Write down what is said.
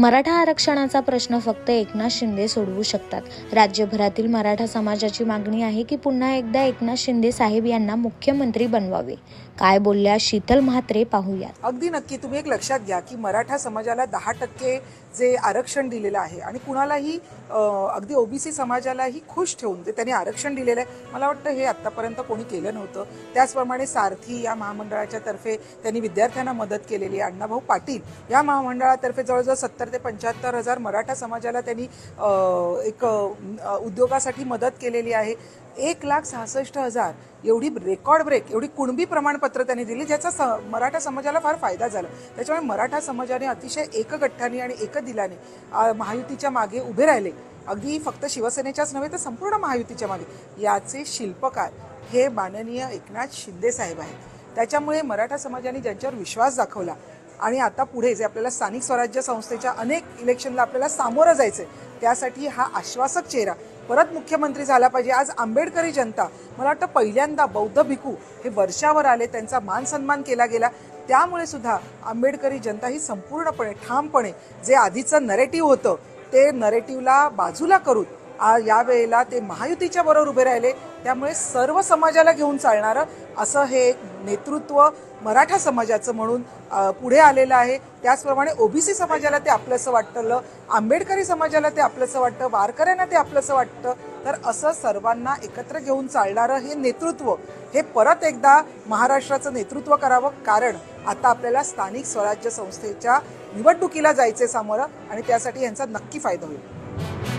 मराठा आरक्षणाचा प्रश्न फक्त एकनाथ शिंदे सोडवू शकतात. राज्यभरातील मराठा समाजाची मागणी आहे की पुन्हा एकदा एकनाथ शिंदे साहेब यांना मुख्यमंत्री बनवावे. काय बोलल्या शीतल म्हात्रे पाहूयात. अगदी नक्की तुम्ही एक लक्षात घ्या की मराठा समाजाला दहा टक्के जे आरक्षण दिलेलं आहे आणि कुणालाही अगदी ओबीसी समाजालाही खुश ठेवून जे त्यांनी आरक्षण दिलेलं आहे मला वाटतं हे आत्तापर्यंत कोणी केलं नव्हतं. त्याचप्रमाणे सारथी या महामंडळाच्या तर्फे त्यांनी विद्यार्थ्यांना मदत केलेली अण्णाभाऊ पाटील या महामंडळातर्फे जवळजवळ सत्तर ते पंच्याहत्तर हजार मराठा समाजाला त्यांनी एक उद्योगासाठी मदत केलेली आहे. एक लाख सहासष्ट हजार एवढी रेकॉर्ड ब्रेक एवढी कुणबी प्रमाणपत्र त्यांनी दिली ज्याचा स मराठा समाजाला फार फायदा झाला. त्याच्यामुळे मराठा समाजाने अतिशय एकगठ्ठाने आणि एकदिलाने महायुतीच्या मागे उभे राहिले. अगदी फक्त शिवसेनेच्याच नव्हे तर संपूर्ण महायुतीच्या मागे. याचे शिल्पकार हे माननीय एकनाथ शिंदे साहेब आहेत. त्याच्यामुळे मराठा समाजाने ज्यांच्यावर विश्वास दाखवला आणि आता पुढे जे आपल्याला स्थानिक स्वराज्य संस्थेच्या अनेक इलेक्शनला आपल्याला सामोरं जायचं त्यासाठी हा आश्वासक चेहरा परत मुख्यमंत्री झाला पाहिजे. आज आंबेडकरी जनता मला वाटतं पहिल्यांदा बौद्ध भिकू हे वर्षावर आले त्यांचा मान सन्मान केला गेला. त्यामुळे सुद्धा आंबेडकरी जनता ही संपूर्णपणे ठामपणे जे आधीचं नरेटिव्ह होतं ते नरेटिव्हला बाजूला करून यावेळेला ते महायुतीच्या बरोबर उभे राहिले. त्यामुळे सर्व समाजाला घेऊन चालणारं असं हे एक नेतृत्व मराठा समाजाचं म्हणून पुढे आलेलं आहे. त्याचप्रमाणे ओबीसी समाजाला ते आपलंसं वाटतं आंबेडकरी समाजाला ते आपलंसं वाटतं वारकऱ्यांना ते आपलंसं वाटतं. तर असं सर्वांना एकत्र घेऊन चालणारं हे नेतृत्व हे परत एकदा महाराष्ट्राचं नेतृत्व करावं. कारण आता आपल्याला स्थानिक स्वराज्य संस्थेच्या निवडणुकीला जायचे सामोरं आणि त्यासाठी यांचा नक्की फायदा होईल.